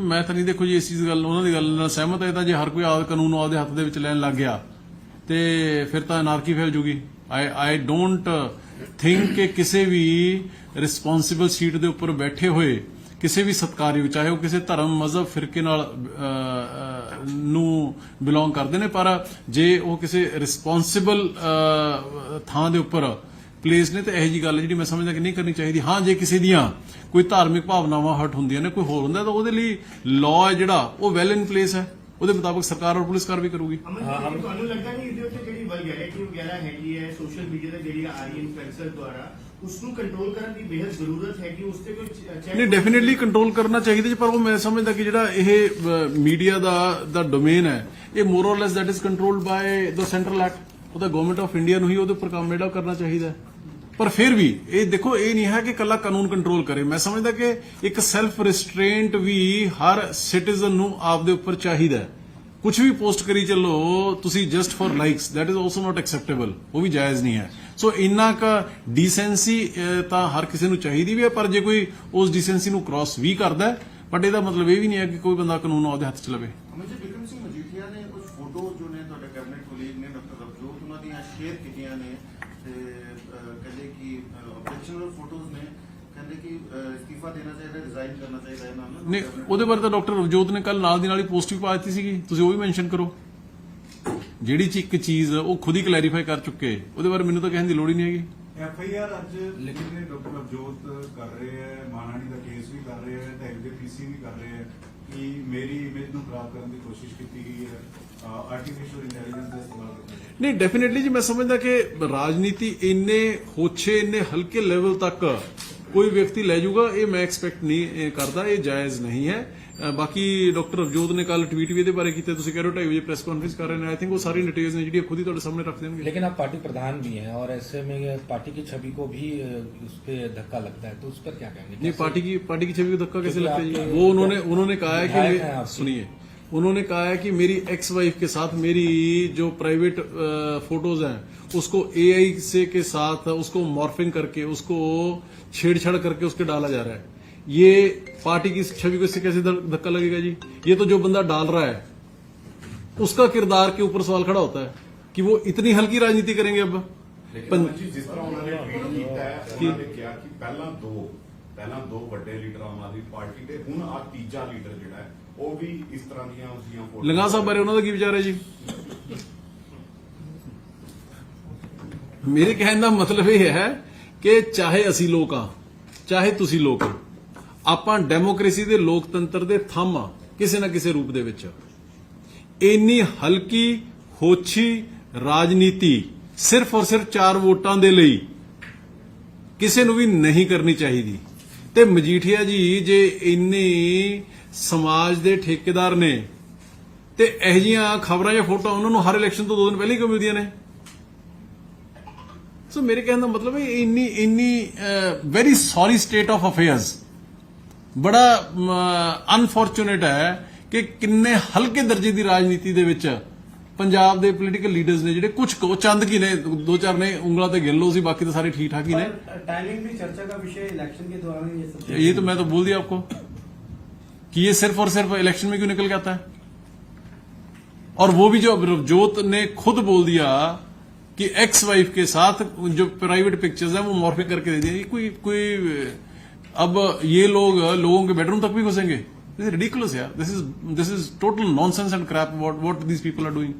ਨਹੀਂ ਮੈਂ ਤਾਂ ਨਹੀਂ ਦੇਖੋ ਜੀ ਇਸ ਚੀਜ਼ ਗੱਲ ਉਹਨਾਂ ਦੀ ਗੱਲ ਨਾਲ ਸਹਿਮਤ ਹੈ ਤਾਂ ਜੇ ਹਰ ਕੋਈ ਆਦ ਕਾਨੂੰਨ ਆਪਦੇ ਹੱਥ ਦੇ ਵਿੱਚ ਲੈਣ ਲੱਗ ਗਿਆ, ਤੇ ਫਿਰ ਤਾਂ ਅਨਾਰਕੀ ਫੈਲ ਜੂਗੀ। ਆਈ ਆਈ ਡੋਂਟ ਥਿੰਕ ਕਿ ਕਿਸੇ ਵੀ ਰਿਸਪੌਂਸਿਬਲ ਸੀਟ ਦੇ ਉੱਪਰ ਬੈਠੇ ਹੋਏ, ਕਿਸੇ ਵੀ ਸਤਕਾਰਯੋਗ ਚਾਹੇ ਉਹ ਕਿਸੇ ਧਰਮ, ਮਜ਼ਹਬ, ਫਿਰਕੇ ਨਾਲ ਨੂੰ ਬਿਲੋਂਗ ਕਰਦੇ ਨੇ, ਪਰ ਜੇ ਉਹ ਕਿਸੇ ਰਿਸਪੌਂਸਿਬਲ ਥਾਂ ਦੇ ਉੱਪਰ ਪਲੇਸ ਨੇ ਤੇ ਇਹੋ ਜੀ ਗੱਲ ਜਿਹੜੀ ਮੈਂ ਸਮਝਦਾ ਕਿ ਨਹੀਂ ਕਰਨੀ ਚਾਹੀਦੀ। ਹਾਂ ਜੇ ਕਿਸੇ ਦੀਆਂ ਕੋਈ ਧਾਰਮਿਕ ਭਾਵਨਾਵਾਂ ਹਟ ਹੁੰਦੀਆਂ ਨੇ ਕੋਈ ਹੋਰ ਹੁੰਦਾ ਤਾਂ ਉਹਦੇ ਲਈ ਲਾਅ ਹੈ ਜਿਹੜਾ ਉਹ ਵੈਲ ਇਨ ਪਲੇਸ ਹੈ। ਉਹਦੇ ਮੁਤਾਬਕ ਸਰਕਾਰ ਔਰ ਪੁਲਿਸ ਕਾਰਵਾਈ ਕਰੂਗੀ। ਤੁਹਾਨੂੰ ਲੱਗਦਾ ਨਹੀਂ ਇਹਦੇ ਉੱਤੇ ਜਿਹੜੀ ਵਲਗੈਰਿਟੀ ਵਗੈਰਾ ਹੈਗੀ ਹੈ ਸੋਸ਼ਲ ਮੀਡੀਆ ਤੇ ਜਿਹੜੀ ਆ ਰਹੀ ਇਨਫਲੂਐਂਸਰ ਦੁਆਰਾ ਉਸ ਨੂੰ ਕੰਟਰੋਲ ਕਰਨ ਦੀ ਬੇਹਦ ਜ਼ਰੂਰਤ ਹੈ ਕਿ ਉਸ ਤੇ ਕੋਈ ਨਹੀਂ ਡੈਫੀਨਿਟਲੀ ਕੰਟਰੋਲ ਕਰਨਾ ਚਾਹੀਦਾ ਪਰ ਉਹ ਮੈਂ ਸਮਝਦਾ ਕਿ ਜਿਹੜਾ ਇਹ ਮੀਡੀਆ ਦਾ ਦਾ ਡੋਮੇਨ ਹੈ ਇਹ ਮੋਰ ਦੈਟ ਇਜ਼ ਨੂੰ ਪਰ ਫਿਰ ਵੀ ਇਹ ਦੇਖੋ, ਇਹ ਨਹੀਂ ਹੈ ਕਿ ਕੱਲਾ ਕਾਨੂੰਨ ਕੰਟਰੋਲ ਕਰੇ। ਮੈਂ ਸਮਝਦਾ ਕਿ ਇੱਕ ਸੈਲਫ ਰਿਸਟ੍ਰੇਂਟ ਵੀ ਹਰ ਸਿਟੀਜ਼ਨ ਨੂੰ ਆਪਦੇ ਉੱਪਰ ਚਾਹੀਦਾ ਹੈ। ਕੁਝ ਵੀ ਪੋਸਟ ਕਰੀ ਚੱਲੋ, ਤੁਸੀਂ just for likes that is also not acceptable ਉਹ ਵੀ ਜਾਇਜ਼ ਨਹੀਂ ਹੈ। ਸੋ ਇੰਨਾ ਕ ਡੀਸੈਂਸੀ ਤਾਂ ਹਰ ਕਿਸੇ ਨੂੰ ਚਾਹੀਦੀ ਵੀ ਹੈ, ਪਰ ਜੇ ਕੋਈ ਉਸ ਡੀਸੈਂਸੀ ਨੂੰ ਕ੍ਰਾਸ ਵੀ ਕਰਦਾ ਬਟ ਇਹਦਾ ਮਤਲਬ ਇਹ ਵੀ ਨਹੀਂ ਹੈ ਕਿ ਕੋਈ ਬੰਦਾ ਕਾਨੂੰਨ ਉਹਦੇ ਹੱਥ 'ਚ ਲਵੇ। ਮੁਝੇ ਬਿਕਰਮ ਸਿੰਘ ਮਜੀਠੀਆ ਨੇ ਕੁਝ ਫੋਟੋ ਜੋ ਨੇ ਤੁਹਾਡੇ ਕੈਬਨਿਟ ਕੋਲੀਗ ਨੇ ਡਾਕਟਰ ਰਬਜੋਤ ਉਹਨਾਂ ਦੀਆਂ ਸ਼ੇਅਰ ਕੀਤੀਆਂ ਨੇ। ਤੇ ਕਹਿੰਦੇ ਕਿ ਆਬਜੈਕਸ਼ਨਲ ਫੋਟੋਜ਼ ਨੇ ਕਹਿੰਦੇ ਕਿ ਅਸਤੀਫਾ ਦੇਣਾ ਚਾਹੀਦਾ ਰਿਜ਼ਾਈਨ ਕਰਨਾ ਚਾਹੀਦਾ ਇਹਨਾਂ ਨੂੰ। ਨਹੀਂ ਉਹਦੇ ਬਾਰੇ ਤਾਂ ਡਾਕਟਰ ਰਵਜੋਤ ਨੇ ਕੱਲ ਨਾਲ ਦੀ ਨਾਲ ਹੀ ਪੋਸਟ ਵੀ ਪਾ ਦਿੱਤੀ ਸੀਗੀ। ਤੁਸੀਂ ਉਹ ਵੀ ਮੈਂਸ਼ਨ ਕਰੋ। ਜਿਹੜੀ ਚ ਇੱਕ ਚੀਜ਼ ਉਹ ਖੁਦ ਹੀ ਕਲੈਰੀਫਾਈ ਕਰ ਚੁੱਕੇ। ਉਹਦੇ ਬਾਰੇ ਮੈਨੂੰ ਤਾਂ ਕਹਿਣ ਦੀ ਲੋੜ ਹੀ ਨਹੀਂ ਹੈਗੀ। ਐਫ ਆਈ ਆਰ ਅੱਜ ਲਿਖੇ ਨੇ ਡਾਕਟਰ ਅਬਜੋਤ ਕਰ ਰਹੇ ਹੈ ਮਾਨਾਣੀ ਦਾ ਕੇਸ ਵੀ ਕਰ ਰਹੇ ਹੈ ਤੇ ਐਫਡੀਪੀਸੀ ਵੀ ਕਰ ਰਹੇ ਹੈ। ਕਿ ਮੇਰੀ ਇਮੇਜ ਨੂੰ ਖਰਾਬ ਕਰਨ ਦੀ ਕੋਸ਼ਿਸ਼ ਕੀਤੀ ਗਈ ਹੈ ਆਰਟੀਫੀਸ਼ੀਅਲ ਇੰਟੈਲੀਜੈਂਸ ਦਾ ਇਸਤੇਮਾਲ ਕਰਕੇ ਨਹੀਂ ਡੈਫੀਨਿਟਲੀ ਜੀ ਮੈਂ ਸਮਝਦਾ ਕਿ ਰਾਜਨੀਤੀ ਇੰਨੇ ਹੋਛੇ, ਇੰਨੇ ਹਲਕੇ ਲੈਵਲ ਤੱਕ ਕੋਈ ਵਿਅਕਤੀ ਲੈ ਜਾਊਗਾ, ਇਹ ਮੈਂ ਐਕਸਪੈਕਟ ਨਹੀਂ ਕਰਦਾ, ਇਹ ਜਾਇਜ਼ ਨਹੀਂ ਹੈ। ਬਾਕੀ ਡਾਕਟਰ ਅਵਜੋਤ ਨੇ ਕੱਲ ਟਵੀਟ ਵੀ ਇਹਦੇ ਬਾਰੇ ਕੀਤਾ ਤੁਸੀਂ ਕਹਿ ਰਹੇ ਹੋ 2:30 ਵਜੇ ਪ੍ਰੈਸ ਕਾਨਫਰੰਸ ਕਰ ਰਹੇ ਨੇ ਆਈ ਥਿੰਕ ਉਹ ਸਾਰੀ ਡਿਟੇਲਸ ਨੇ ਜਿਹੜੀਆਂ ਖੁਦ ਹੀ ਤੁਹਾਡੇ ਸਾਹਮਣੇ ਰੱਖ ਦੇਣਗੇ लेकिन आप पार्टी प्रधान भी हैं और ऐसे में ये पार्टी की छवि को भी अ, उस पर धक्का लगता है तो उस पर क्या कहेंगे नहीं कैसे- पार्टी की पार्टी की छवि को धक्का कैसे क्योंकि लगता है जी आपके- वो उन्होंने उन्होंने कहा है कि विधायक मे- हैं आप। सुनिए उन्होंने कहा है कि मेरी एक्स वाइफ के साथ मेरी जो प्राइवेट फोटोज हैं उसको एआई से के साथ उसको मॉर्फिंग करके उसको छेड़छाड़ करके उसके डाला जा रहा है ये पार्टी की छवि को इससे कैसे धक- धक्का लगेगा जी ये तो जो बंदा डाल रहा है उसका किरदार के ऊपर सवाल खड़ा होता है कि वो इतनी हल्की राजनीति करेंगे अब ਲੇਕਿਨ पं- ਅਮਨ ਜੀ ਜਿਸ ਤਰ੍ਹਾਂ ਉਹਨਾਂ ਨੇ ਟਵੀਟ ਕੀਤਾ ਹੈ ਉਹਨਾਂ ਨੇ ਕਿਹਾ ਕਿ ਪਹਿਲਾਂ ਦੋ ਪਹਿਲਾਂ ਦੋ ਵੱਡੇ ਲੀਡਰ ਆਮ ਆਦਮੀ ਪਾਰਟੀ ਦੇ ਹੁਣ ਆ ਤੀਜਾ ਲੀਡਰ ਜਿਹੜਾ ਹੈ ਉਹ ਵੀ ਇਸ ਤਰ੍ਹਾਂ ਦੀਆਂ ਉਸਦੀਆਂ ਫੋਟੋ ਲੰਗਾ ਸਾਹਿਬ ਬਾਰੇ ਉਹਨਾਂ ਦਾ ਕੀ ਵਿਚਾਰ ਹੈ ਜੀ ਮੇਰੇ ਕਹਿਣ ਦਾ ਮਤਲਬ ਇਹ ਹੈ ਕਿ ਚਾਹੇ ਅਸੀਂ ਲੋਕ ਆ ਚਾਹੇ ਤੁਸੀਂ ਲੋਕ ਹੋ ਆਪਾਂ ਡੈਮੋਕ੍ਰੇਸੀ ਦੇ ਲੋਕਤੰਤਰ ਦੇ ਥੰਮ ਆ, ਕਿਸੇ ਨਾ ਕਿਸੇ ਰੂਪ ਦੇ ਵਿੱਚ। ਇੰਨੀ ਹਲਕੀ, ਹੋਛੀ ਰਾਜਨੀਤੀ ਸਿਰਫ ਔਰ ਸਿਰਫ ਚਾਰ ਵੋਟਾਂ ਦੇ ਲਈ ਕਿਸੇ ਨੂੰ ਵੀ ਨਹੀਂ ਕਰਨੀ ਚਾਹੀਦੀ। ਤੇ ਮਜੀਠੀਆ ਜੀ, ਜੇ ਇੰਨੇ ਸਮਾਜ ਦੇ ਠੇਕੇਦਾਰ ਨੇ ਤੇ ਇਹ ਜੀਆਂ ਖਬਰਾਂ ਜਾਂ ਫੋਟੋ ਉਹਨਾਂ ਨੂੰ ਹਰ ਇਲੈਕਸ਼ਨ ਤੋਂ ਦੋ ਦਿਨ ਪਹਿਲਾਂ ਹੀ ਕਿਉਂ ਮਿਲਦੀਆਂ ਨੇ? ਸੋ ਮੇਰੇ ਕਹਿਣ ਦਾ ਮਤਲਬ ਹੈ, ਇੰਨੀ ਇੰਨੀ very sorry state of affairs ਬੜਾ ਅਨਫੋਰਚੂਨੇਟ ਹੈ ਕਿ ਕਿੰਨੇ ਹਲਕੇ ਦਰਜੇ ਦੀ ਰਾਜਨੀਤੀ ਦੇ ਵਿੱਚ ਪੰਜਾਬ ਦੇ ਪੋਲੀਟੀਕਲ ਲੀਡਰਸ ਨੇ ਜਿਹੜੇ ਕੁਝ ਕੋ ਚੰਦ ਕੀ ਨੇ ਦੋ ਚਾਰ ਨੇ ਉਂਗਲਾਂ ਤੇ ਗਿਣ ਲਓ ਸੀ ਬਾਕੀ ਤਾਂ ਸਾਰੇ ਠੀਕ ਠਾਕ ਹੀ ਨੇ टाइमिंग भी चर्चा का विषय इलेक्शन के दौरान ये सब ये तो मैं तो बोल दिया आपको कि ये सिर्फ और सिर्फ इलेक्शन में क्यों निकल के आता है और वो भी जो रवजोत ने खुद बोल दिया कि एक्स वाइफ के साथ जो प्राइवेट पिक्चर्स हैं वो मॉर्फिंग करके दे दिए कोई कोई अब ये लोग लोगों के बेडरूम तक भी घुसेंगे दिस इज रिडिकुलस यार this is this is total nonsense and crap what what these people are doing